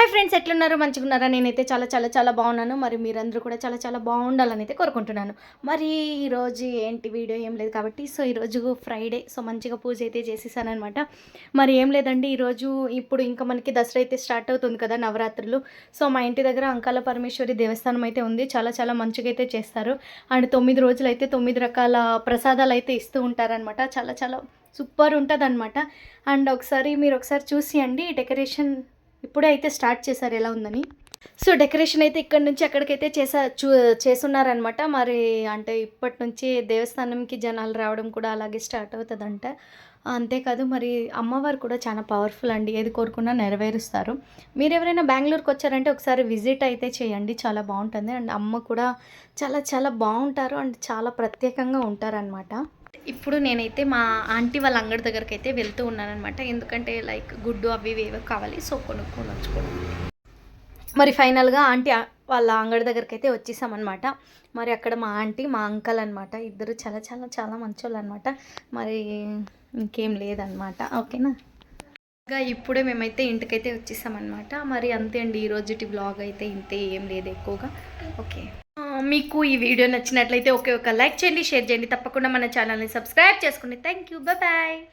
Hi friends ఎట్లున్నారు? మంచిగా ఉన్నారా? నేనైతే చాలా చాలా చాలా బాగున్నాను. మరి మీరందరూ కూడా చాలా చాలా బాగుండాలని అయితే కోరుకుంటున్నాను. మరి ఈరోజు ఏంటి వీడియో? ఏం లేదు కాబట్టి సో ఈరోజు ఫ్రైడే సో మంచిగా పూజ అయితే చేసేసానమాట మరి ఏం లేదండి ఈరోజు ఇప్పుడు ఇంకా మనకి దసరా అయితే స్టార్ట్ అవుతుంది కదా నవరాత్రులు. సో మా ఇంటి దగ్గర అంకాల పరమేశ్వరి దేవస్థానం అయితే ఉంది. చాలా చాలా మంచిగా అయితే చేస్తారు. అండ్ తొమ్మిది రోజులు అయితే తొమ్మిది రకాల ప్రసాదాలు అయితే ఇస్తూ ఉంటారనమాట చాలా చాలా సూపర్ ఉంటుంది అనమాట అండ్ ఒకసారి మీరు ఒకసారి చూసి అండి డెకరేషన్ ఇప్పుడే అయితే స్టార్ట్ చేశారు ఎలా ఉందని. సో డెకరేషన్ అయితే ఇక్కడ నుంచి అక్కడికైతే చేసా చూ చేస్తున్నారనమాట మరి అంటే ఇప్పటి నుంచి దేవస్థానంకి జనాలు రావడం కూడా అలాగే స్టార్ట్ అవుతుందంట. అంతేకాదు మరి అమ్మవారు కూడా చాలా పవర్ఫుల్ అండి. ఏది కోరుకున్నా నెరవేరుస్తారు. మీరు ఎవరైనా బెంగళూరుకి వచ్చారంటే ఒకసారి విజిట్ అయితే చేయండి. చాలా బాగుంటుంది. అండ్ అమ్మ కూడా చాలా చాలా బాగుంటారు. అండ్ చాలా ప్రత్యేకంగా ఉంటారనమాట ఇప్పుడు నేనైతే మా ఆంటీ వాళ్ళ అంగడి దగ్గరికి అయితే వెళ్తూ ఉన్నానమాట ఎందుకంటే లైక్ గుడ్డు అవి ఏవో కావాలి. సో కొనుక్కొని వచ్చుకోవడం మరి ఫైనల్గా ఆంటీ వాళ్ళ అంగడి దగ్గరికి అయితే వచ్చేసామన్నమాట. మరి అక్కడ మా ఆంటీ మా అంకల్ అనమాట ఇద్దరు చాలా చాలా చాలా మంచోళ్ళు అనమాట మరి ఇంకేం లేదనమాట ఓకేనా? ఇంకా ఇప్పుడే మేమైతే ఇంటికైతే వచ్చేసామన్నమాట. మరి అంతే అండి. ఈ రోజుటి బ్లాగ్ అయితే ఇంతే ఏం లేదు ఎక్కువగా. ఓకే. మీకు ఈ వీడియో నచ్చినట్లయితే ఒకే ఒక లైక్ చేయండి షేర్ చేయండి. తప్పకుండా మన ఛానల్ని సబ్స్క్రైబ్ చేసుకోండి థ్యాంక్ యూ బాయ్